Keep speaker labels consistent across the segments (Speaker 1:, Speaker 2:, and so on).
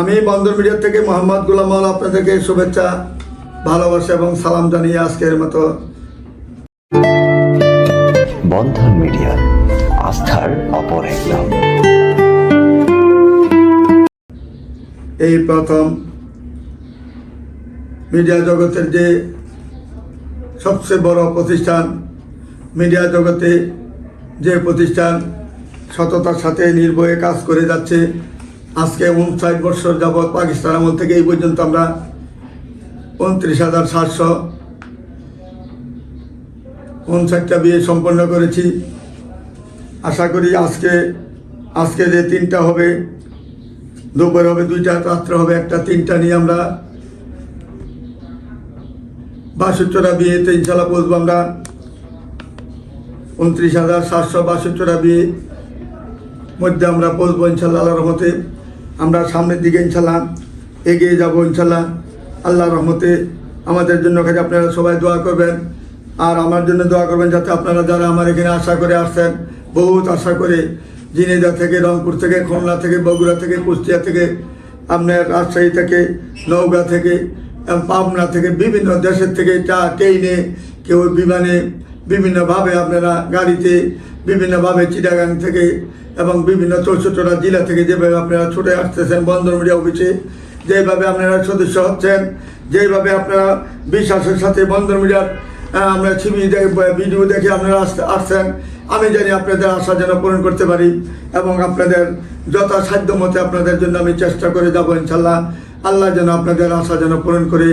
Speaker 1: আমি বন্দর মিডিয়া থেকে মোহাম্মদ গুলাম মাওলা আপনাদেরকে শুভেচ্ছা ভালোবাসা এবং সালাম জানিয়ে আজকের মতো।
Speaker 2: বন্ধন মিডিয়া আস্থার অপর এক নাম।
Speaker 1: এই প্রথম মিডিয়া জগতের যে সবচেয়ে বড় প্রতিষ্ঠান মিডিয়া জগতে যে প্রতিষ্ঠান সততার সাথে নির্ভয়ে কাজ করে যাচ্ছে আজকে উনষাট বছর যাবৎ পাকিস্তান আমল থেকে এই পর্যন্ত আমরা উনত্রিশ হাজার সাতশো উনষাটটা বিয়ে সম্পন্ন করেছি। আশা করি আজকে আজকে যে তিনটা হবে, দুপুর হবে দুইটা, রাত্র হবে একটা। তিনটা নিয়ে আমরা বাষট্টটা বিয়েতে ইনশাল্লাহ বলব আমরা। উনত্রিশ হাজার সাতশো বাষট্টটা বিয়ে মধ্যে আমরা বলব ইনশাল্লাহ আল্লাহ রহমতে। আমরা সামনের দিকে ইনশাল্লাহ এগিয়ে যাব ইনশাল্লাহ আল্লাহ রহমতে আমাদের জন্য কাজে আপনারা সবাই দোয়া করবেন। আর আমার জন্য দোয়া করবেন যাতে আপনারা যারা আমার এখানে আশা করে আসছেন, বহুত আশা করে জিনেদা থেকে, রংপুর থেকে, খুলনা থেকে, বগুড়া থেকে, কুষ্টিয়া থেকে, আপনার রাজশাহী থেকে, নওগাঁ থেকে, পাবনা থেকে, বিভিন্ন দেশের থেকে চা ট্রেনে কেউ বিমানে বিভিন্নভাবে আপনারা গাড়িতে, বিভিন্নভাবে চিটাগাং থেকে এবং বিভিন্ন চৌষট্টিটা জেলা থেকে যেভাবে আপনারা ছুটে আসতেছেন বন্দর মিডিয়া অফিসে, যেভাবে আপনারা সদস্য হচ্ছেন, যেভাবে আপনারা বিশ্বাসের সাথে বন্দর মিডিয়ার আমরা ছবি ভিডিও দেখে আপনারা আসতে আসছেন, আমি জানি আপনাদের আশা যেন পূরণ করতে পারি এবং আপনাদের যথাসাধ্য মতে আপনাদের জন্য আমি চেষ্টা করে যাব ইনশাল্লাহ। আল্লাহ যেন আপনাদের আশা যেন পূরণ করে,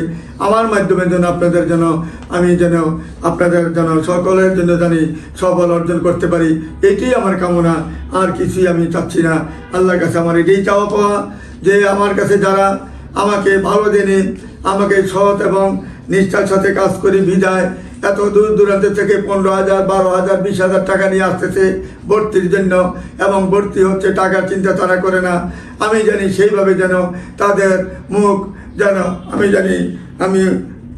Speaker 1: আমার মাধ্যমে যেন আপনাদের যেন, আমি যেন আপনাদের যেন সকলের জন্য জানি সফল অর্জন করতে পারি এটাই আমার কামনা, আর কিছুই আমি চাচ্ছি না। আল্লাহর কাছে আমার এটাই চাওয়া পাওয়া, যে আমার কাছে যারা আমাকে ভালো জেনে, আমাকে সৎ এবং নিষ্ঠার সাথে কাজ করি বিদায় এত দূর দূরান্ত থেকে পনেরো হাজার, বারো হাজার, বিশ হাজার টাকা নিয়ে আসতেছে ভর্তির জন্য এবং ভর্তি হচ্ছে টাকার চিন্তা তারা করে না। আমি জানি সেইভাবে যেন তাদের মুখ যেন, আমি জানি আমি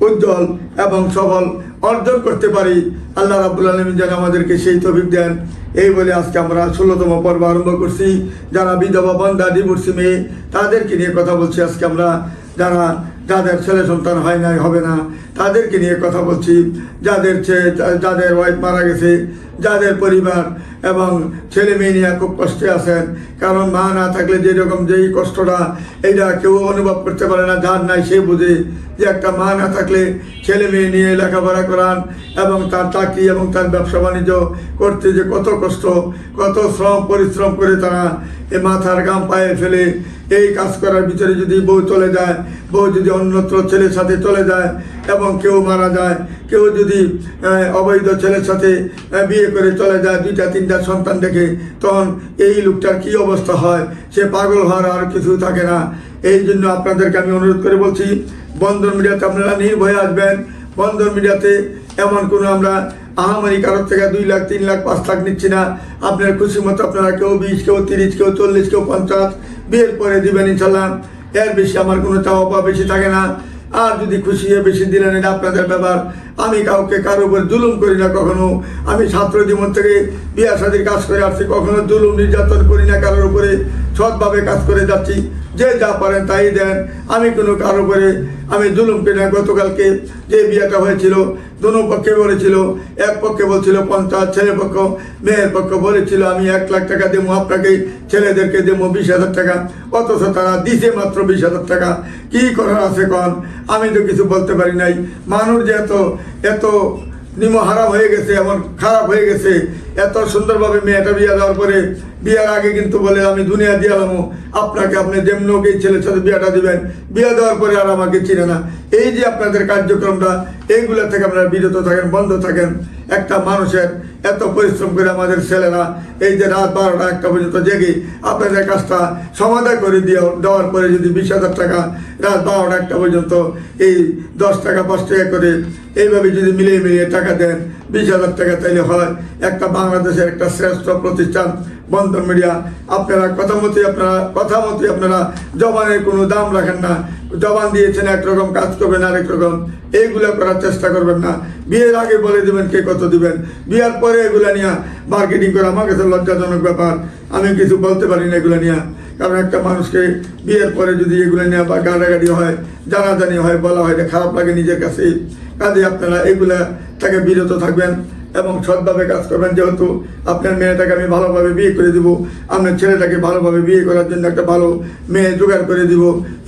Speaker 1: উজ্জ্বল এবং সফল অর্জন করতে পারি। আল্লাহ রাবুল আলমী যেন আমাদেরকে সেই তফিক দেন। এই বলে আজকে আমরা ষোলোতম পর্ব আরম্ভ করছি। যারা বিধবা বন্ধা ডিভোর্সি মেয়ে, তাদেরকে নিয়ে কথা বলছি আজকে আমরা। যারা, যাদের ছেলে সন্তান হয় নাই, হবে না। তাদেরকে নিয়ে কথা বলছি। যাদের যাদের ওয়াইফ মারা গেছে, যাদের পরিবার এবং ছেলে মেয়ে নিয়ে খুব কষ্টে আছেন। কারণ মা না থাকলে যেরকম যেই কষ্টটা এইটা কেউ অনুভব করতে পারে না, যার নাই সে বুঝে যে একটা মা না থাকলে ছেলে মেয়ে নিয়ে লেখাপড়া করান এবং তার চাকরি এবং তার ব্যবসা বাণিজ্য করতে যে কত কষ্ট, কত শ্রম, পরিশ্রম করে তারা এ মাথার গাম পায়ে ফেলে এই কাজ করার ভিতরে যদি বউ চলে যায়, বউ যদি অন্যত্র ছেলের সাথে চলে যায় এবং কেউ মারা যায়, কেউ যদি অবৈধ ছেলের সাথে বিয়ে করে চলে যায়, দুইটা, তিনটা সন্তান দেখে, তখন এই লোকটার কি অবস্থা হয়? সে পাগল হওয়ার আর কিছু থাকে না। এই জন্য আপনাদেরকে আমি অনুরোধ করে বলছি, বন্ধন মিডিয়াতে আপনারা নির্ভয়ে আসবেন। বন্ধন মিডিয়াতে এমন কোনো আমরা আহামারি কারোর থেকে দুই লাখ, তিন লাখ, পাঁচ লাখ নিচ্ছি না। আপনার খুশি মতো আপনারা কেউ বিশ, কেউ তিরিশ, কেউ চল্লিশ, কেউ পঞ্চাশ, বিয়ের পরে দিবেন ইনশাল্লাহ। এর বেশি আমার কোনো চাওয়া পাওয়া বেশি থাকে না। আর যদি খুশি হয়ে বেশি দিলেন এটা আপনাদের ব্যাপার, আমি কাউকে কারও উপর জুলুম করি না কখনো। আমি ছাত্র জীবন থেকে বিয়া শাদির কাজ করে আসছি, কখনো জুলুম, নির্যাতন করি না, কারোর উপরে সৎভাবে কাজ করে যাচ্ছি। যে যা পারেন তাই দেন। আমি কোনো কারও উপরে, আমি জুলুম করি না। গতকালকে যে বিয়েটা হয়েছিল, দোনো পক্ষে বলেছিল, এক পক্ষে বলছিল পঞ্চাশ ছেলে পক্ষ, মেয়ের পক্ষ বলেছিল, আমি এক লাখ টাকা দেবো, আপনাকে, ছেলেদেরকে দেবো বিশ হাজার টাকা। অথচ তারা দিছে মাত্র বিশ হাজার টাকা। কি করার আছে কন? আমি তো কিছু বলতে পারি নাই। মানুষ যে এত এত নিম হারাম হয়ে গেছে, এমন খারাপ হয়ে গেছে এত সুন্দরভাবে মেয়েটা বিয়ে দেওয়ার পরে বিয়ের আগে কিন্তু বলে, আমি দুনিয়া দিয়ে আলামো আপনাকে আপনি যেমন ছেলের সাথে বিয়েটা দিবেন। বিয়ে দেওয়ার পরে আর আমাকে চিনে না। এই যে আপনাদের কার্যক্রমটা এইগুলো থেকে আপনারা বিরত থাকেন, বন্ধ থাকেন। একটা মানুষের এত পরিশ্রম করে আমাদের ছেলেরা এই যে রাত বারোটা একটা পর্যন্ত জেগে, আপনাদের কাজটা সমাধান করে দিয়ে দেওয়ার পরে যদি বিশ হাজার টাকা রাত বারোটা একটা পর্যন্ত এই দশ টাকা, পাঁচ টাকা করে এইভাবে যদি মিলিয়ে মিলিয়ে টাকা দেন, বিশ হাজার টাকা তাইলে হয়। একটা বাংলাদেশের একটা শ্রেষ্ঠ প্রতিষ্ঠান বন্ধন মিডিয়া, আপনারা কথা মতে আপনারা, কথা মতে আপনারা জবানের কোনো দাম রাখেন না। জবান দিয়েছেন একরকম কাজ করবেন আরেক রকম। এইগুলো করার চেষ্টা করবেন না। বিয়ের আগে বলে দিবেন কে কত দিবেন। বিয়ের পরে এগুলো নিয়ে মার্কেটিং করা আমার কাছে লজ্জাজনক ব্যাপার। আমি কিছু বলতে পারি না এগুলো নিয়ে। কারণ একটা মানুষকে বিয়ের পরে যদি এগুলো নিয়ে বা গাড়াগাড়ি হয়, জানাজানি হয়, বলা হয় খারাপ লাগে নিজের কাছে কাজে আপনারা এগুলা থেকে বিরত থাকবেন। এবং সৎভাবে কাজ করবেন। যেহেতু আপনার মেয়েটাকে আমি ভালোভাবে বিয়ে করে দিব, আপনার ছেলেটাকে ভালোভাবে বিয়ে করার জন্য একটা ভালো মেয়ে জোগাড় করে দিব,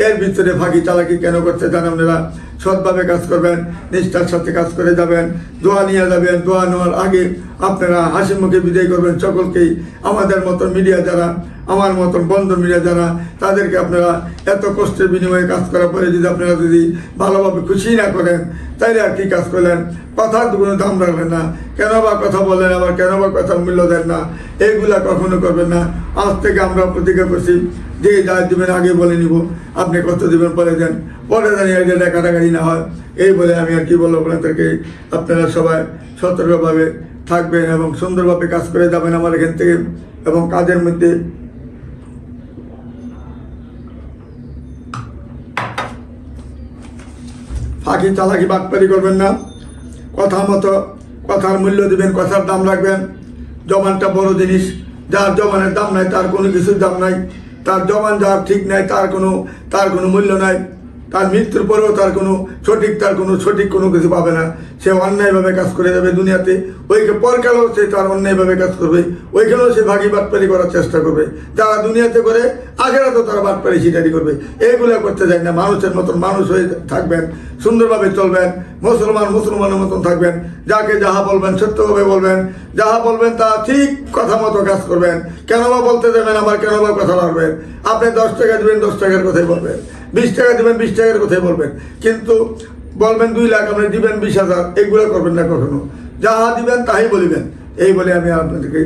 Speaker 1: এর ভিতরে ফাঁকি চালাকি কেন করছে চান আপনারা? সৎভাবে কাজ করবেন, নিষ্ঠার সাথে কাজ করে যাবেন, দোয়া নিয়ে যাবেন, দোয়া নেওয়ার আগে আপনারা হাসি মুখে বিদায় করবেন সকলকেই। আমাদের মতন মিডিয়া যারা, আমার মতন বন্ধ মিডিয়া যারা, তাদেরকে আপনারা এত কষ্টের বিনিময়ে কাজ করার পরে যদি আপনারা যদি ভালোভাবে খুশি না করেন, তাইলে আর কি কাজ করলেন? কথার কোনো দাম রাখবেন না। কেন বা কথা বলেন আবার? কেন বা কথার মূল্য দেন না? এইগুলা কখনো করবেন না। আজ থেকে আমরা প্রতিজ্ঞা করছি যে যা দিবেন আগে বলে নিব, আপনি কত দিবেন, পরে দেন। পরে জানিয়ে এটা কাটাকাটি না হয়, এই বলে আমি আর কি বলব আপনাদেরকে? আপনারা সবাই সতর্কভাবে থাকবেন এবং সুন্দরভাবে কাজ করে যাবেন আমার এখান থেকে এবং কাজের মধ্যে। ফাঁকি চালাকি বাটপারি করবেন না। কথা মতো কথার মূল্য দিবেন, কথার দাম রাখবেন। জমানটা বড় জিনিস, যার জমানের দাম নাই, তার কোনো কিছুর দাম নাই। তার জবান যার ঠিক নাই তার কোনো তার কোনো মূল্য নাই। তার মৃত্যুর পরেও তার কোনো সঠিক, তার কোনো সঠিক কোনো কিছু পাবে না। সে অন্যায়ভাবে কাজ করে যাবে দুনিয়াতে। ওইকে পরকালেও সে তার অন্যায়ভাবে কাজ করবে। ওইখানেও সে ভাগি বাটপারি করার চেষ্টা করবে। যারা দুনিয়াতে করে আগেরা তো তারা বাটপারি সিটারি করবে। এইগুলো করতে যায় না। মানুষের মতন মানুষ হয়ে থাকবেন, সুন্দরভাবে চলবেন, মুসলমান মুসলমানের মতন থাকবেন। যাকে যাহা বলবেন সত্যভাবে বলবেন। যাহা বলবেন তা ঠিক কথা মতো কাজ করবেন। কেন বা বলতে দেবেন, আবার কেন বা কথা বলবেন। আপনি দশ টাকা দেবেন, দশ টাকার কথাই বলবেন। বিশ টাকা দেবেন, বিশ টাকার কথাই বলবেন। কিন্তু বলবেন দুই লাখ, আপনি দিবেন বিশ হাজার, এগুলো করবেন না কখনো। যাহা দিবেন তাই বলিবেন। এই বলে আমি আপনাদেরকে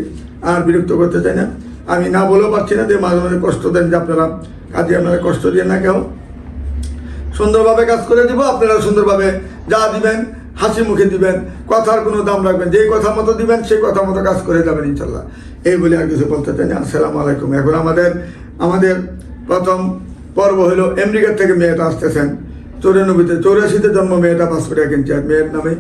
Speaker 1: আর বিরক্ত করতে চাই না। আমি না বলেও পারছি না যে মাঝে মাঝে কষ্ট দেন যে আপনারা। কাজে আপনারা কষ্ট দিয়ে না কেউ সুন্দরভাবে কাজ করে দিব, আপনারা সুন্দরভাবে যা দিবেন, হাসি মুখে দিবেন, কথার কোনো দাম রাখবেন। যেই কথা মতো দিবেন, সেই কথা মতো কাজ করে যাবেন ইনশাল্লাহ। এই বলে আর কিছু বলতে চাই না। আসসালামু আলাইকুম। এখন আমাদের আমাদের প্রথম পর্ব হলো আমেরিকার থেকে মেয়েটা আসতেছেন। চৌরানব্বইতে, চৌরাশিতে জন্ম, মেয়েটা পাসপোর্ট কিনছে আর মেয়ের নামে।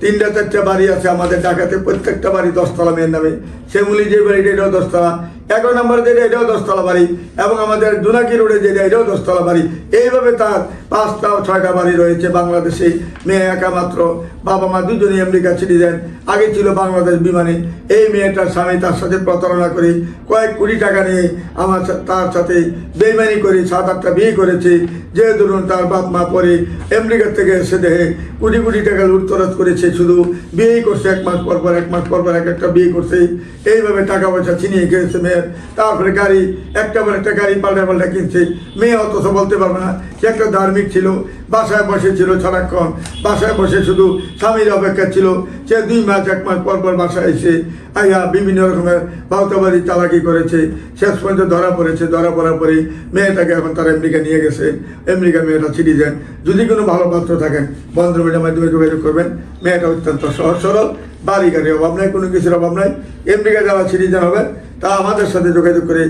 Speaker 1: তিনটা চারটা বাড়ি আছে আমাদের ঢাকাতে, প্রত্যেকটা বাড়ি দশতলা মেয়ের নামে। শ্যামলি যে বাড়িটা, এটাও দশতলা। এগারো নম্বর যেটা, এটাও দশতলা বাড়ি। এবং আমাদের জোনাকি রোডে যেটা, এটাও দশতলা বাড়ি। এইভাবে তার পাঁচটা ছয়টা বাড়ি রয়েছে বাংলাদেশে। মেয়ে একা মাত্র, বাবা মা দুজনেই আমেরিকা সিটিজেন। আগে ছিল বাংলাদেশ বিমানে। এই মেয়েটার স্বামী তার সাথে প্রতারণা করে কয়েক কোটি টাকা নিয়ে আমার তার সাথে বেইমানি করে সাত, আটটা বিয়ে করেছে। যে ধরুন তার বাপ মা পরে আমেরিকা থেকে এসে দেখে কোটি কোটি টাকা লুটতরাজ করেছে। শুধু বিয়েই করছে, এক মাস পর পর, এক মাস পর পর এক একটা বিয়ে করছে। এইভাবে টাকা পয়সা ছিনিয়ে খেয়েছে মেয়ের তারপরে গাড়ি, একটা পর একটা গাড়ি পাল্টা পাল্টা কিনছে। মেয়ে অথচ বলতে পারবে না, সে একটা ধার্মিক ছিল, বাসায় বসে ছিল সারাক্ষণ। বাসায় বসে শুধু স্বামীর অপেক্ষা ছিল, সে দুই মাস, এক মাস পর পর বাসায় এসে আইয়া বিভিন্ন রকমের বাউতাবাড়ি চালাকি করেছে। শেষ পর্যন্ত ধরা পড়েছে, ধরা পড়ার পরে মেয়েটাকে এখন তারা আমেরিকা নিয়ে গেছে। আমেরিকা মেয়েটা সিটিজেন যদি কোনো ভালো পাত্র থাকেন বন্ধ মিডিয়ার মাধ্যমে যোগাযোগ করবেন। মেয়েটা অত্যন্ত সহজ, সরল। বাড়ি গাড়ির অভাব নাই, কোনো কিছুর অভাব নাই। আমেরিকা যারা সিটিজেন হবে। তা আমাদের সাথে যোগাযোগ করে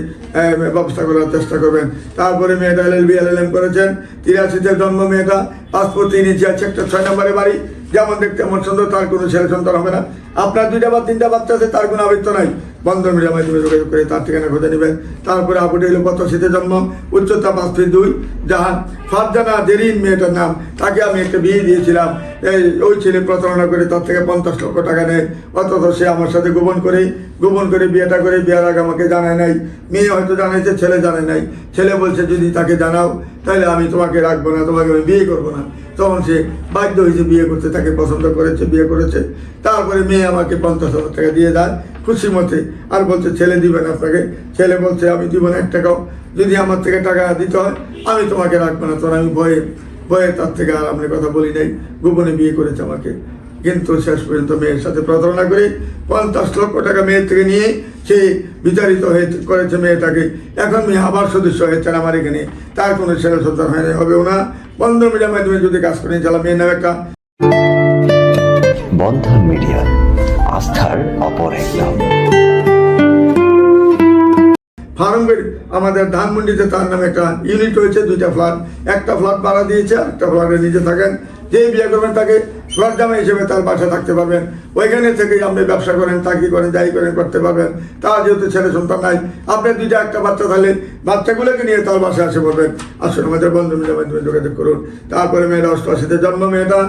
Speaker 1: ব্যবস্থা করার চেষ্টা করবেন। তারপরে মেয়েটা এল L B L L M করেছেন। তিরাশিতে জন্ম মেয়েটা, পাসপোর্ট তিন ইঞ্চি আছে একটা ছয় নম্বরে বাড়ি। যেমন দেখতে এমন সুন্দর, তার কোনো ছেলে সন্তান হবে না। আপনার দুইটা বা তিনটা বাচ্চা আছে, তার কোনো আবৃত্ত নাই। বন্ধ মিডিয়ার মাধ্যমে যোগাযোগ করে তার ঠিকানা খুঁজে নেবেন। তারপরে আপুটি হলো পঁচাশিতে জন্ম, উচ্চতা পাঁচ ফিট দুই জাহান ফারজানা জেরিন মেয়েটার নাম। তাকে আমি একটা বিয়ে দিয়েছিলাম। এই, ওই ছেলে প্রতারণা করে তার থেকে পঞ্চাশ লক্ষ টাকা নেয়। অথচ সে আমার সাথে গোপন করে গোপন করে বিয়েটা করে বিয়ের আগে আমাকে জানায় নাই। মেয়ে হয়তো জানাইছে, ছেলে জানায় নাই। ছেলে বলছে, যদি তাকে জানাও তাহলে আমি তোমাকে রাখব না, তোমাকে আমি বিয়ে করব না। তখন সে বাধ্য হয়েছে বিয়ে করতে, তাকে পছন্দ করেছে, বিয়ে করেছে। তারপরে মেয়ে আমাকে পঞ্চাশ হাজার টাকা দিয়ে দেয়। খুশি মতে আর বলছে, ছেলে দিবেন আপনাকে। ছেলে বলছে, আমি দিব না এক টাকাও, যদি আমার থেকে টাকা দিতে হয়, আমি তোমাকে রাখব না। তখন আমি ভয়ে ভয়ে তার থেকে আর আমি কথা বলি নাই। গোপনে বিয়ে করেছে আমাকে। কিন্তু শেষ পর্যন্ত মেয়ের সাথে প্রতারণা করে পঞ্চাশ লক্ষ টাকা মেয়ের থেকে নিয়ে সে বিতাড়িত হয়ে করেছে মেয়েটাকে। এখন মেয়ে আবার সদস্য হয়েছেন আমার এখানে। তার কোনো ছেলে সন্তান হয়নি হবেও না। বন্ধ মিডিয়ার মাধ্যমে যদি কাজ করে চালা মেয়ের নামে একটা
Speaker 2: বন্ধন মিডিয়া, আস্থার অপর এক নাম।
Speaker 1: ফার্মের আমাদের ধানমন্ডিতে তার নামে একটা ইউনিট হয়েছে দুইটা ফ্ল্যাট একটা ফ্ল্যাট ভাড়া দিয়েছে একটা ফ্ল্যাটে নিজে থাকেন। যেই বিয়ে করবেন তাকে লজ্জামা হিসেবে তার বাসা থাকতে পারবেন। ওইখানে থেকেই আপনি ব্যবসা করেন, চাকরি করেন, যাই করেন, করতে পারবেন। তার যেহেতু ছেলে সন্তান নাই আপনার দুইটা একটা বাচ্চা থাকলে বাচ্চাগুলোকে নিয়ে তার বাসায় আসে পড়বেন। আসুন আমাদের বন্ধু মিলের মাধ্যমে যোগাযোগ করুন। তারপরে মেয়েটা অষ্টআশিতে জন্ম, মেয়েটা।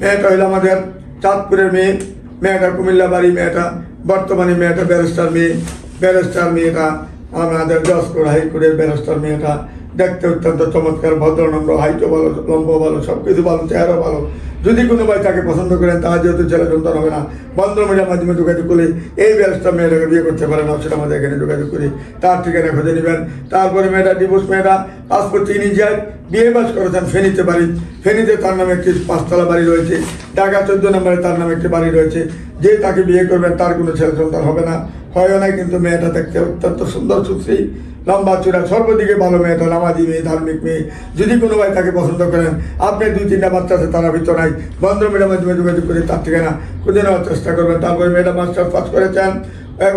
Speaker 1: মেয়েটা হইল আমাদের চাঁদপুরের মেয়ে। মেয়েটা কুমিল্লা বাড়ি, মেয়েটা বর্তমানে মেয়েটা ব্যারিস্টার মেয়ে। ব্যারিস্টার মেয়েটা, আমাদের জজপুর হাইকোর্টের ব্যারিস্টার মেয়েটা, দেখতে অত্যন্ত চমৎকার, ভদ্র, নম্র, হাইটও ভালো, লম্ব ভালো সব কিছু ভালো, চেহারা ভালো। যদি কোনো ভাই তাকে পছন্দ করেন, তার যেহেতু ছেলে সন্তান হবে না বন্ধ মিডিয়ার মাধ্যমে যোগাযোগ করে এই ব্যারিস্টার মেয়েটাকে বিয়ে করতে পারে না, সেটা আমাদের এখানে যোগাযোগ করি তার ঠিকানা খুঁজে নেবেন। তারপরে মেয়েটা ডিভোর্স মেয়েটা পাসপোর্ট তিনি যায় বিয়ে বাস করেছেন ফেনীতে বাড়ি। ফেনীতে তার নামে একটি পাঁচতলা বাড়ি রয়েছে। ঢাকা চোদ্দ নম্বরে তার নামে একটি বাড়ি রয়েছে। যে তাকে বিয়ে করবেন, তার কোনো ছেলে সন্তান হবে না। হয় না কিন্তু মেয়েটা দেখতে অত্যন্ত সুন্দর সুশ্রী লম্বা চূড়া, সর্বদিকে ভালো মেয়েটা নামাজি মেয়ে, ধার্মিক মেয়ে। যদি কোনো ভাই তাকে পছন্দ করেন, আপনি দুই, তিনটা বাচ্চা আছে তারা ভিতর নাই। বন্ধ মেয়েরা মাধ্যমে যোগাযোগ করে তার ঠিকানা খুঁজে নেওয়ার চেষ্টা করবেন। তারপরে মেয়েটা মাস্টার পাস করেছেন।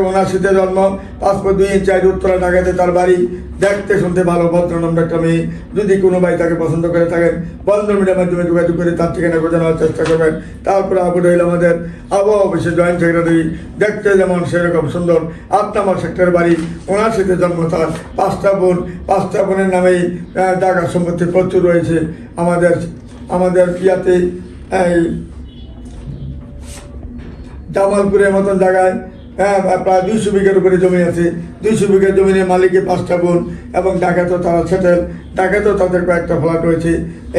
Speaker 1: উনাশিতে জন্ম পাসপোর্ট দুই ইঞ্চ চার উত্তরা ঢাকাতে তার বাড়ি। দেখতে শুনতে ভালো ভদ্রনম্র একটা মেয়ে। যদি কোনো ভাই তাকে পছন্দ করে থাকেন বন্ধ মিডিয়ার মাধ্যমে যোগাযোগ করে তার ঠিকানা নেওয়ার চেষ্টা করবেন। তারপরে আবুড হইল আমাদের আবহাওয়া অফিসের জয়েন্ট সেক্রেটারি। দেখতে যেমন সেরকম সুন্দর আট নম্বর সেক্টর বাড়ি। উনাশিতে জন্ম তার পাঁচটা বোন। পাঁচটা বোনের নামেই আহ, সম্পত্তি প্রচুর রয়েছে আমাদের আমাদের পিয়াতে এই জামালপুরের মতন জায়গায়। হ্যাঁ প্রায় দুইশো বিঘের উপরে জমি আছে। দুইশো বিঘা জমির মালিকের পাঁচটা বোন এবং ঢাকাতেও তারা সেটেল ঢাকাতেও তাদের কয়েকটা ফ্ল্যাট রয়েছে।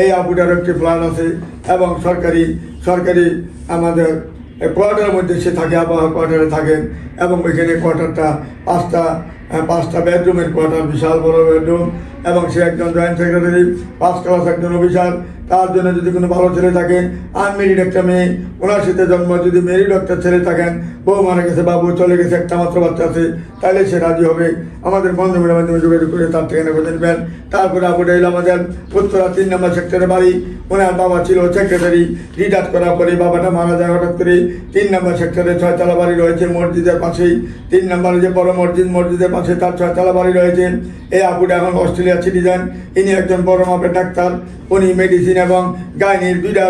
Speaker 1: এই আবুডার একটি ফ্ল্যাট আছে এবং সরকারি সরকারি আমাদের কোয়ার্টারের মধ্যে সে থাকে, আবহাওয়া কোয়ার্টারে থাকেন এবং ওইখানে কোয়ার্টারটা পাঁচটা পাঁচটা বেডরুমের কোয়ার্টার বিশাল বড় বেডরুম এবং সে একজন জয়েন্ট সেক্রেটারি পাঁচ ক্লাস একজন অফিসার তার জন্য যদি কোনো ভালো ছেলে থাকে আনমেরিড একটা মেয়ে, ওনার সাথে জন্ম, যদি মেরিড একটা ছেলে থাকেন, বউ মারা গেছে, বাবু চলে গেছে, একটা মাত্র বাচ্চা আছে তাহলে সে রাজি হবে। আমাদের বন্ধুমের মাধ্যমে যোগাযোগ করে তার ঠিকানা খুঁজে নেবেন তারপরে আবু ডাইল আমাদের উত্তরা তিন নম্বর সেক্টরের বাড়ি। ওনার বাবা ছিল সেক্রেটারি রিটায়ার করার পরে বাবাটা মারা যায় হঠাৎ করে তিন নম্বর সেক্টরে ছয়তলা বাড়ি রয়েছে মসজিদের পাশেই। তিন নম্বরে যে বড় মসজিদ, মসজিদের পাশে তার ছয়তলা বাড়ি রয়েছে। এই আবুটা এখন অস্ট্রেলিয়া সিটিজেন ইনি একজন বড় মাপের ডাক্তার। উনি মেডিসিন এবং গাইনির দুইটা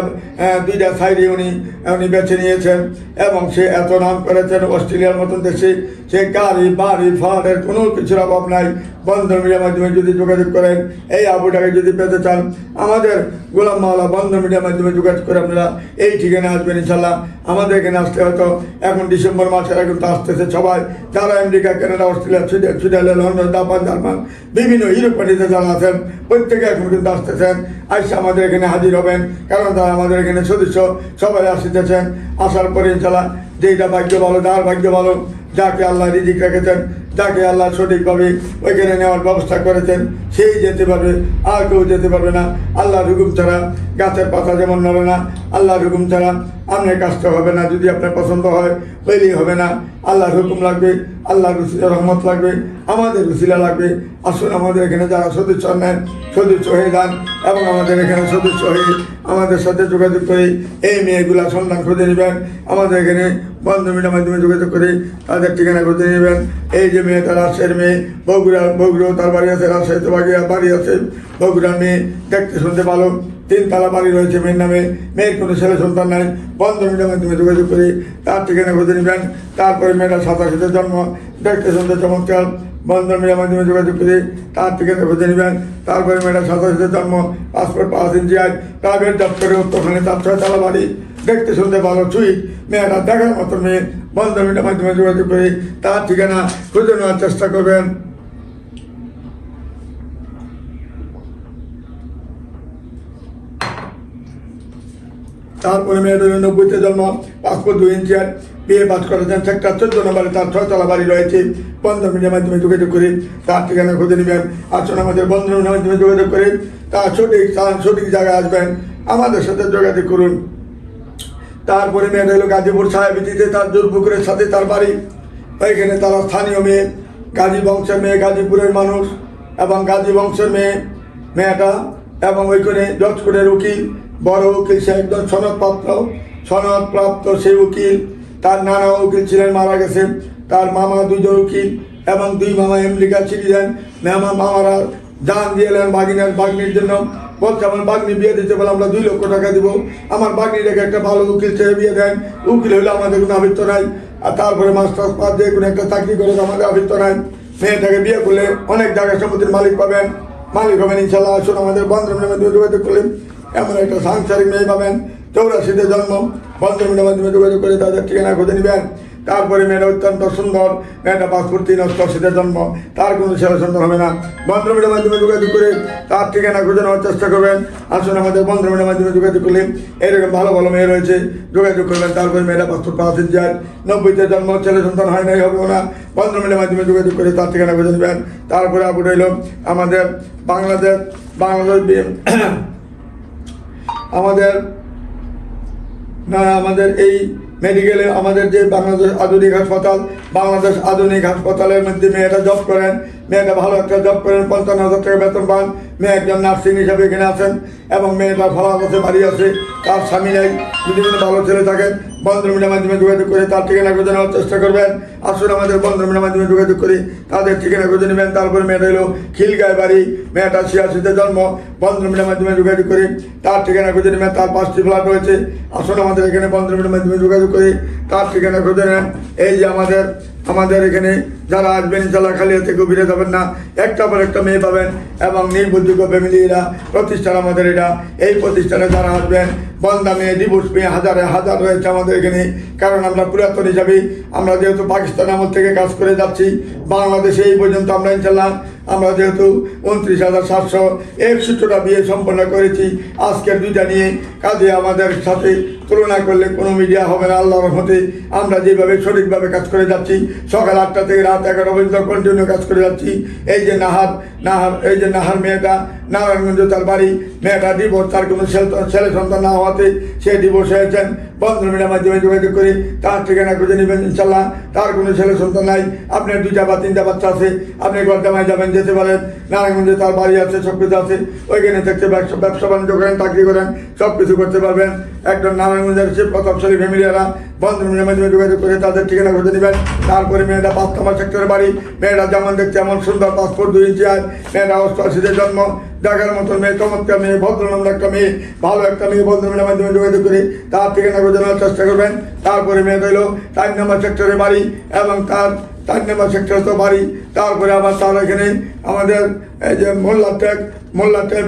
Speaker 1: দুইটা সাইডে উনি উনি বেছে নিয়েছেন এবং সে এত নাম করেছেন অস্ট্রেলিয়ার মতন দেশে। সে গাড়ি, বাড়ি ফাড়ের কোনো কিছুর অভাব নাই। বন্ধন মিডিয়ার মাধ্যমে যদি যোগাযোগ করেন, এই আবুটাকে যদি পেতে চান, আমাদের গোলাম মাওলা বন্ধন মিডিয়ার মাধ্যমে যোগাযোগ করে আপনারা এই ঠিকানা আসবেন ইনশাল্লাহ আমাদের এখানে আসতে হয়তো এখন ডিসেম্বর মাসের এখন তো আসতেছে সবাই। যারা America, Canada, Australia Switzerland, London, Japan, German, বিভিন্ন ইউরোপ কান্ট্রিতে যারা আছেন, প্রত্যেকে এখন কিন্তু আসতেছেন। আইসা আমাদের এখানে হাজির হবেন, কারণ তারা আমাদের এখানে সদস্য, সবাই আসিতেছেন। আসার পরে ইনশাল্লাহ যেটা ভাগ্য ভালো যার ভাগ্য ভালো। যাকে আল্লাহ রিজিক রেখেছেন যাকে আল্লাহ সঠিকভাবে ওইখানে নেওয়ার ব্যবস্থা করেছেন, সেই যেতে পারবে, আর কেউ যেতে পারবে না। আল্লাহর হুকুম ছাড়া গাছের পাতা যেমন নড়ে না, আল্লাহর হুকুম ছাড়া আপনার কাজটা হবে না, যদি আপনার পছন্দ হয় হইলেই হবে না। আল্লাহর হুকুম লাগবে, আল্লাহর রুসিলা রহমত লাগবে, আমাদের রুসিলা লাগবে। আসুন আমাদের এখানে যারা সদস্য নেন, সদস্য হয়ে যান এবং আমাদের এখানে সদস্য হয়ে আমাদের সাথে যোগাযোগ করে এই মেয়েগুলা সন্ধান খুঁজে নেবেন। আমাদের এখানে বন্ধু মিডিয়ার মাধ্যমে যোগাযোগ করে তাদের ঠিকানা খুঁজে নেবেন। এই যে মেয়ে, তার রাজশাহীর মেয়ে, বগুড়া বগুড়াও তার বাড়ি আছে, রাজশাহীতে বাড়ি আছে। বগুড়ার মেয়ে দেখতে শুনতে ভালো। তিনতলা বাড়ি রয়েছে মেয়ের নামে। মেয়ের কোনো ছেলে সন্তান নাই। বন্ধ মিডিয়ার মাধ্যমে যোগাযোগ করে। তার ঠিকানা খুঁজে নেবেন। তারপরে মেয়েটা সাতাশিতে জন্ম। দেখতে শুনতে চমৎকার। বন্ধন মিডিয়ার মাধ্যমে যোগাযোগ করে। তার ঠিকানা খুঁজে নেবেন। তারপরে মেয়েটা সাতাশিতে জন্ম। পাসপোর্ট পাঁচ ইঞ্চি আয়। প্রাইভেট দপ্তরে উত্তরখানে তার ছয়তলা বাড়ি। দেখতে শুনতে ভালো সুইট মেয়েরা দেখার মতো মেয়ে। বন্ধন মিডিয়ার মাধ্যমে যোগাযোগ করে। তার ঠিকানা খুঁজে নেওয়ার চেষ্টা করবেন। তারপরে মেয়েটা নব্বইতে জন্ম পাসপোর্ট দুই ইঞ্চি, আর বিয়ে পাস করেছেন সেক্টর চোদ্দ নম্বরে তার ছয়তলা বাড়ি রয়েছে। বন্ধন মিডিয়ার মাধ্যমে যোগাযোগ করে। তার ঠিকানা খুঁজে নেবেন। আসুন আমাদের বন্ধন মাধ্যমে যোগাযোগ করে। তার সঠিক স্থান, সঠিক জায়গায় আসবেন। আমাদের সাথে যোগাযোগ করুন। তারপরে মেয়েটা হলো গাজীপুর সাহেবিতিতে তার জোরপুকুরের সাথে তার বাড়ি। ওইখানে তারা স্থানীয় মেয়ে, গাজী বংশের মেয়ে, গাজীপুরের মানুষ এবং গাজী বংশের মেয়ে, মেয়েটা এবং ওইখানে জজপুরের উকিল। বড় উকিল সে একজন সনদপ্রাপ্ত। সনদপ্রাপ্ত সেই উকিল। তার নানা উকিল ছিলেন, মারা গেছেন তার মামা দুজন উকিল এবং দুই মামা আমেরিকা সিটিজেন। মামা, মামারা জান দিয়েলেন বাগিনার বাগনির জন্য। বলছে, আমার বাগনি বিয়ে দিতে বলে আমরা দুই লক্ষ টাকা দিব। আমার বাগনি রেখে একটা ভালো উকিল চেয়ে বিয়ে দেন। উকিল হলে আমাদের কোনো আবৃত্ত নাই। আর তারপরে মাস্টার পাস দিয়ে কোনো একটা চাকরি করে আমাদের আবৃত্ত নাই। মেয়েটাকে বিয়ে করলে অনেক জায়গা সম্পত্তির মালিক পাবেন। মালিক হবেন ইনশাল্লাহ। আসুন আমাদের যোগাযোগ করলেন। এমন একটা সাংসারিক মেয়ে পাবেন, চৌরাশিতে জন্ম বন্ধনের মাধ্যমে যোগাযোগ করে তাদের ঠিকানা খুঁজে নেবেন। তারপরে মেয়েটা অত্যন্ত সুন্দর, মেয়েটা পাসপোর্ট তিন অষ্টআশিতে জন্ম, তার কোনো ছেলে সুন্দর হবে না। বন্ধমিটার মাধ্যমে যোগাযোগ করে তার ঠিকানা খুঁজে নেওয়ার চেষ্টা করবেন। আসুন আমাদের বন্ধমিটার মাধ্যমে যোগাযোগ করলে এরকম ভালো ভালো মেয়ে রয়েছে, যোগাযোগ করবেন। তারপরে মেয়েটা পাসপোর্ট পাওয়া যায় নব্বইতে জন্ম, ছেলে সন্তান হয় নাই হবে না। বন্ধমিটার মাধ্যমে যোগাযোগ করে তার ঠিকানা খুঁজে নেবেন। তারপরে আপু রইল আমাদের বাংলাদেশ বাংলাদেশ আমাদের আমাদের এই মেডিকেলে আমাদের যে বাংলাদেশ আধুনিক হাসপাতাল, বাংলাদেশ আধুনিক হাসপাতালের মধ্যে মেয়েরা জব করেন মেয়েটা ভালো একটা জব করেন, পঞ্চান্ন হাজার টাকা বেতন পান। মেয়ে একজন নার্সিং হিসাবে এখানে আছেন এবং মেয়েটা ভালো আছে বাড়ি আছে, তার স্বামী নেই। যদি কোনো ভালো ছেলে থাকেন বন্ধুমিনের মাধ্যমে যোগাযোগ করে তার ঠিকানা খুঁজে নেওয়ার চেষ্টা করবেন। আসুন আমাদের বন্ধুমিনের মাধ্যমে যোগাযোগ করি, তাদের ঠিকানা খুঁজে নেবেন। তারপরে মেয়েটা হলো খিলগায় বাড়ি, মেয়েটা ছিয়াশিতে জন্ম। বন্ধুমিনের মাধ্যমে যোগাযোগ করি, তার ঠিকানা খুঁজে নেবেন। তার পাঁচটি ফ্ল্যাট রয়েছে। আসুন আমাদের এখানে বন্ধুমিনের মাধ্যমে যোগাযোগ করি, তার ঠিকানা খুঁজে নেন। এই যে আমাদের আমাদের এখানে যারা আসবেন ইনশাল্লাহ খালি হাতে গভীরে যাবেন না, একটা পর একটা মেয়ে পাবেন এবং নির্ভরযোগ্য ফ্যামিলি এরা প্রতিষ্ঠান আমাদের এটা। এই প্রতিষ্ঠানে যারা আসবেন, বন্দা মেয়ে, ডিভোর্স মেয়ে, হাজারে হাজার রয়েছে আমাদের এখানে। কারণ আমরা পুরাতন হিসাবে আমরা যেহেতু পাকিস্তান আমল থেকে কাজ করে যাচ্ছি, বাংলাদেশে এই পর্যন্ত আমরা ইনশাল্লাহ আমরা যেহেতু উনত্রিশ হাজার সাতশো একষট্টিটা বিয়ে সম্পন্ন করেছি, আজকের দুইটা নিয়ে কাজে আমাদের সাথে তুলনা করলে কোনো মিডিয়া হবে না, আল্লাহর রহমতে আমরা যেভাবে সঠিকভাবে কাজ করে যাচ্ছি, সকাল আটটা থেকে রাত এগারো পর্যন্ত কন্টিনিউ কাজ করে যাচ্ছি। এই যে নাহার নাহার, এই যে নাহার মেয়েটা, নারায়ণগঞ্জ তার বাড়ি, মেয়েটা ডিভোর্স তার কোনো ছেলে- সন্তান না হওয়াতে সে ডিভোর্স হয়েছেন। বন্ধন মিডিয়ার মাধ্যমে যোগাযোগ করে তার ঠিকানা খুঁজে নেবেন ইনশাল্লাহ তার কোনো ছেলে সন্তান নাই আপনার দুইটা বা তিনটা বাচ্চা আছে, আপনি গরদামায় যাবেন, যেতে পারেন। নারায়ণগঞ্জে তার বাড়ি আছে সব কিছু আছে। ওইখানে থাকতে ব্যবসা বাণিজ্য করেন, চাকরি করেন সব কিছু করতে পারবেন। একজন নারায়ণগঞ্জের সে প্রতাপশালী ফ্যামিলিয়ারা বন্ধন মিডিয়ার মাধ্যমে যোগাযোগ করে তাদের ঠিকানা খুঁজে নেবেন। তারপরে মেয়েটা পাঁচ সেক্টরের বাড়ি। মেয়েটা যেমন দেখতে এমন সুন্দর পাসপোর্ট দুই ইঞ্চি আর মেয়েটা অষ্টআশিতে জন্ম। দেখার মতন মেয়ে, চমৎকার মেয়ে ভদ্রনন্দ একটা মেয়ে, ভালো একটা মেয়ে। বন্ধনের মাধ্যমে যোগাযোগ করে তার ঠিকানা খুঁজে নেওয়ার চেষ্টা করবেন। তারপরে মেয়ে রইল চার নম্বর সেক্টরের বাড়ি এবং তার চার নম্বর সেক্টরে বাড়ি তারপরে আবার তার এখানে আমাদের এই যে মোল্লা টেক মোল্লা টেক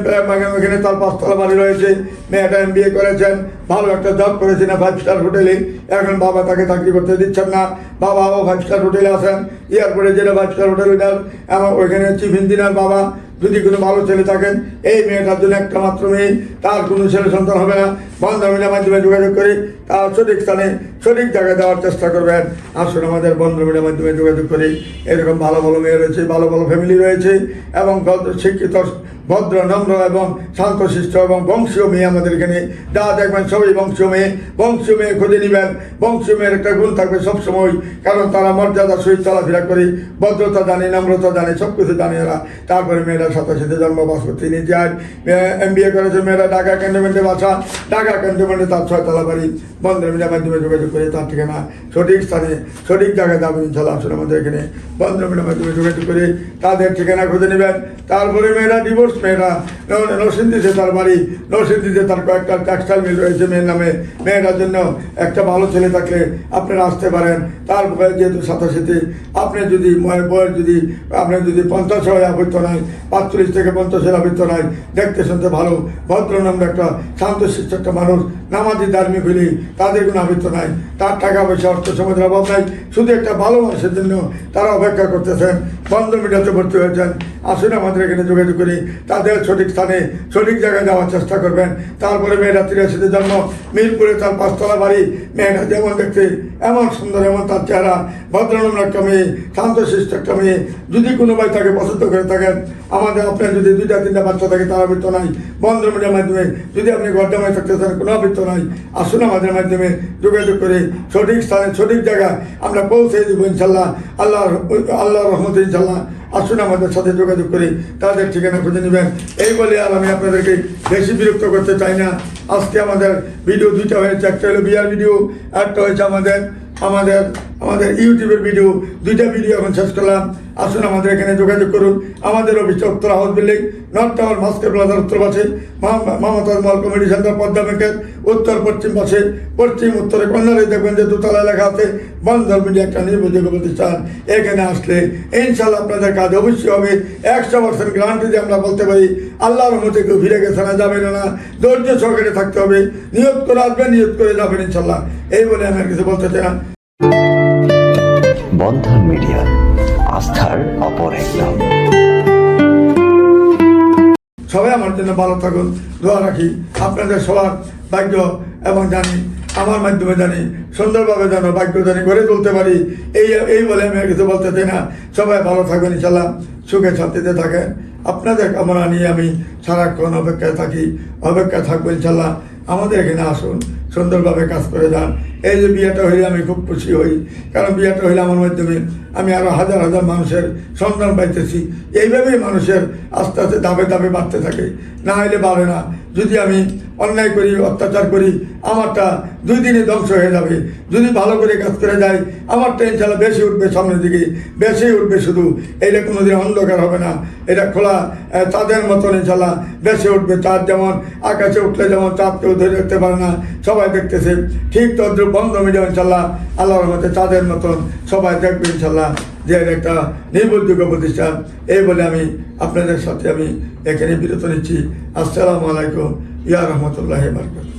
Speaker 1: এখানে তার পাঁচতলা বাড়ি রয়েছে। মেয়েটা এম বিএ করেছেন, ভালো একটা জব করেছেন ফাইভ স্টার হোটেলে এখন বাবা তাকে চাকরি করতে দিচ্ছেন না। বাবা বাবাও ফাইভ স্টার হোটেলে আসেন এয়ারপোর্টে যেটা ফাইভ স্টার হোটেল ওইটার এবং ওইখানে চিফ ইঞ্জিনিয়ার বাবা। যদি কোনো ভালো ছেলে থাকেন, এই মেয়েটার জন্য একটা মাত্র মেয়ে, তার কোনো ছেলে সন্তান হবে না। বন্ধমিনের মাধ্যমে যোগাযোগ করে তার সঠিক স্থানে, সঠিক জায়গায় দেওয়ার চেষ্টা করবেন। আসুন আমাদের বন্ধমিনের মাধ্যমে যোগাযোগ করি। এরকম ভালো ভালো মেয়ে রয়েছে, ভালো ভালো ফ্যামিলি রয়েছে এবং শিক্ষিত, ভদ্র, নম্র এবং শান্তশিষ্ট এবং বংশীয় মেয়ে আমাদের এখানে। যা দেখবেন সবই বংশীয় মেয়ে। বংশীয় মেয়ে খুঁজে নেবেন। বংশীয় মেয়ের একটা গুণ থাকবে সবসময়, কারণ তারা মর্যাদা সহিত চলাফেরা করে। ভদ্রতা জানে, নম্রতা জানে সব কিছু জানে এরা তারপরে মেয়েরা সাতাশিতে জন্মবাস করতে নিয়ে যায়। এম বি এ করেছে, মেয়েরা ঢাকা ক্যান্টনমেন্টে বাসা ঢাকা ক্যান্টনমেন্টে তার ছয়তলা বাড়ি বন্ধের মিডিয়ার মাধ্যমে যোগাযোগ করে তার ঠিকানা সঠিক স্থানে, সঠিক জায়গায় যাবেন ইনশাল্লাহ আসুন আমাদের এখানে বন্ধের মিডিয়ার মাধ্যমে যোগাযোগ করে তাদের ঠিকানা খুঁজে নেবেন। তারপরে মেয়েরা ডিভোর্স মেয়েরা নরসিংদীতে তার বাড়ি নরসিংদীতে তার কয়েকটা টেক্সটাইল মিল রয়েছে মেয়ের নামে মেয়েটার জন্য একটা ভালো ছেলে থাকলে আপনারা আসতে পারেন। তারপরে যেহেতু সাতাশিতে আপনি যদি বয়স যদি, আপনার যদি পঞ্চাশ হয় আবৃত্ত নাই, পাঁচচল্লিশ থেকে পঞ্চাশের আবৃত্ত নাই, দেখতে শুনতে ভালো, ভদ্র নাম একটা শান্তশিষ্ট একটা মানুষ নামাজি ধার্মিক হইলে তাদের কোনো আবৃত্ত নাই। তার টাকা পয়সা, অর্থ সমাজের অভাব নাই। শুধু একটা ভালো মানুষের জন্য তারা অপেক্ষা করতেছেন। বন্ধ মিডিয়াতে ভর্তি হয়েছেন। আসুন আমাদের এখানে যোগাযোগ করি। তাদের সঠিক স্থানে, সঠিক জায়গায় যাওয়ার চেষ্টা করবেন। তারপরে মেয়েরা তিরাশিতে জন্ম। মিরপুরে তার পাঁচতলা বাড়ি। মেয়েটা যেমন দেখতে এমন সুন্দর, এমন তার চেহারা। ভদ্রনম্র একটা মেয়ে, শান্তশিষ্ট একটা মেয়ে। যদি কোনো ভাই তাকে পছন্দ করে থাকেন, আমাদের আপনার যদি দুইটা, তিনটা বাচ্চা থাকে, তার আবৃত্ত নাই। বন্ধ মিডিয়ার মাধ্যমে যদি আপনি গর্দামায় থাকতে চান কোনো আবৃত্ত নাই। আসুন আমাদের মাধ্যমে যোগাযোগ করে সঠিক স্থানে, সঠিক জায়গায় আমরা পৌঁছে দেবো ইনশাল্লাহ। আল্লাহ আল্লাহ রহমত ইনশাল্লাহ আসুন আমাদের সাথে যোগাযোগ করে তাদের ঠিকানা খুঁজে নেবেন। এই বলে আর আমি আপনাদেরকে বেশি বিরক্ত করতে চাই না। আজকে আমাদের ভিডিও দুইটা হয়েছে, একটা হলো বিয়ার ভিডিও, একটা হয়েছে আমাদের আমাদের আমাদের ইউটিউবের ভিডিও। দুইটা ভিডিও এখন শেষ করলাম। আসুন আমাদের এখানে যোগাযোগ করুন। আমাদের অফিস উত্তর house building, north tower master প্লাজার উত্তর পাশে Momtaz mall committee centre Padma ব্যাংকের উত্তর পশ্চিম পাশে, পশ্চিম উত্তরে কর্নারে দেখবেন যে দোতলা লেখা আছে বন্ধন মিডিয়া একটা নির্ভরযোগ্য প্রতিষ্ঠান। এখানে আসলে ইনশাল্লাহ আপনাদের কাজ অবশ্যই হবে। একশো পার্সেন্ট গ্যারান্টি দিয়ে আমরা বলতে পারি, আল্লাহর রহমতে কেউ ফিরে গেছে না, যাবে না ধৈর্য সহকারে থাকতে হবে। নিয়োগ করে আসবেন নিয়োগ করে যাবেন ইনশাল্লাহ এই বলে আমি কিছু বলতে চাই
Speaker 2: বন্ধন মিডিয়া। আস্থার অপর এক নাম
Speaker 1: সবাই আমার জন্য ভালো থাকুন, দোয়া রাখি। আপনাদের সবার ভাগ্য এবং জানি, আমার মাধ্যমে জানি, সুন্দরভাবে যেন ভাগ্য জানি গড়ে তুলতে পারি। এই এই বলে আমি কিছু বলতে চাই না। সবাই ভালো থাকবেন ইনশাল্লাহ। সুখে শান্তিতে থাকেন আপনাদের কামনা নিয়ে আমি সারাক্ষণ অপেক্ষায় থাকি। অপেক্ষা থাকব ইনশাল্লাহ। আমাদের এখানে আসুন, সুন্দরভাবে কাজ করে যান। এই যে বিয়েটা হইলে আমি খুব খুশি হই। কারণ বিয়েটা হইলে আমার মাধ্যমে আমি আরও হাজার হাজার মানুষের সন্ধান পাইতেছি। এইভাবেই মানুষের আস্তে আস্তে ধাপে ধাপে বাড়তে থাকে। না হইলে বাড়ে না। যদি আমি অন্যায় করি, অত্যাচার করি, আমারটা দুই দিনে ধ্বংস হয়ে যাবে। যদি ভালো করে কাজ করে যাই, আমারটা ইনশাল্লাহ বেশি উঠবে সামনের দিকে। বেশি উঠবে শুধু। এটা কোনোদিন অন্ধকার হবে না। এটা খোলা চাঁদের মতন ইনশাল্লাহ বেশি উঠবে। চাঁদ যেমন আকাশে উঠলে যেমন চাঁদ কেউ ধরে রাখতে পারে না, সবাই দেখতেছে। ঠিক তদ্রুপ বন্ধ মিডিয়া ইনশাল্লাহ। আল্লাহর মতে চাঁদের মতন সবাই দেখবে ইনশাল্লাহ যে একটা নির্ভরযোগ্য প্রতিষ্ঠান। এই বলে আমি আপনাদের সাথে আমি এখানে বিরত নিচ্ছি। আসসালামু আলাইকুম। ইয়া রহমতুল্লাহ বারকাত